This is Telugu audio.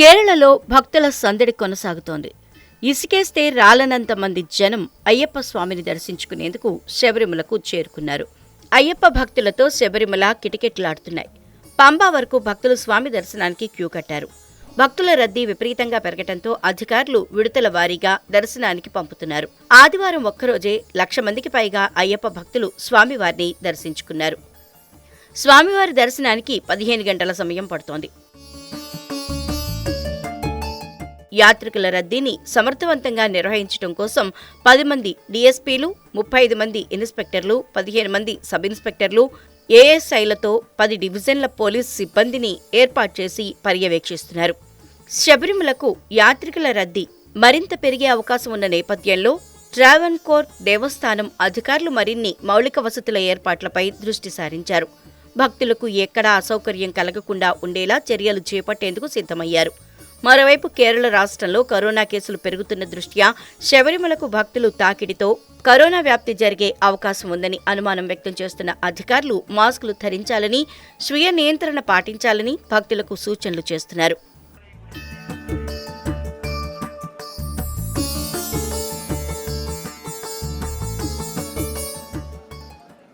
కేరళలో భక్తుల సందడి కొనసాగుతోంది. ఇసుకేస్తే రాలనంత మంది జనం అయ్యప్ప స్వామిని దర్శించుకునేందుకు శబరిమలకు చేరుకున్నారు. అయ్యప్ప భక్తులతో శబరిమల కిటకిటలాడుతున్నాయి. పంబా వరకు భక్తులు స్వామి దర్శనానికి క్యూ కట్టారు. భక్తుల రద్దీ విపరీతంగా పెరగటంతో అధికారులు విడుదల వారీగా దర్శనానికి పంపుతున్నారు. ఆదివారం ఒక్కరోజే లక్ష మందికి పైగా అయ్యప్ప భక్తులు స్వామివారిని దర్శించుకున్నారు. స్వామివారి దర్శనానికి పదిహేను గంటల సమయం పడుతోంది. యాత్రికుల రద్దీని సమర్థవంతంగా నిర్వహించడం కోసం పది మంది డీఎస్పీలు ముప్పై ఐదు మంది ఇన్స్పెక్టర్లు పదిహేను మంది సబ్ ఇన్స్పెక్టర్లు ఏఎస్ఐలతో పది డివిజన్ల పోలీస్ సిబ్బందిని ఏర్పాటు చేసి పర్యవేక్షిస్తున్నారు. శబరిమలకు యాత్రికుల రద్దీ మరింత పెరిగే అవకాశం ఉన్న నేపథ్యంలో ట్రావెన్కోర్ దేవస్థానం అధికారులు మరిన్ని మౌలిక వసతుల ఏర్పాట్లపై దృష్టి సారించారు. భక్తులకు ఎక్కడా అసౌకర్యం కలగకుండా ఉండేలా చర్యలు చేపట్టేందుకు సిద్ధమయ్యారు. మరోవైపు కేరళ రాష్ట్రంలో కరోనా కేసులు పెరుగుతున్న దృష్ట్యా శబరిమలకు భక్తులు తాకిడితో కరోనా వ్యాప్తి జరిగే అవకాశం ఉందని అనుమానం వ్యక్తం చేస్తున్న అధికారులు మాస్కులు ధరించాలని స్వీయ నియంత్రణ పాటించాలని భక్తులకు సూచనలు చేస్తున్నారు.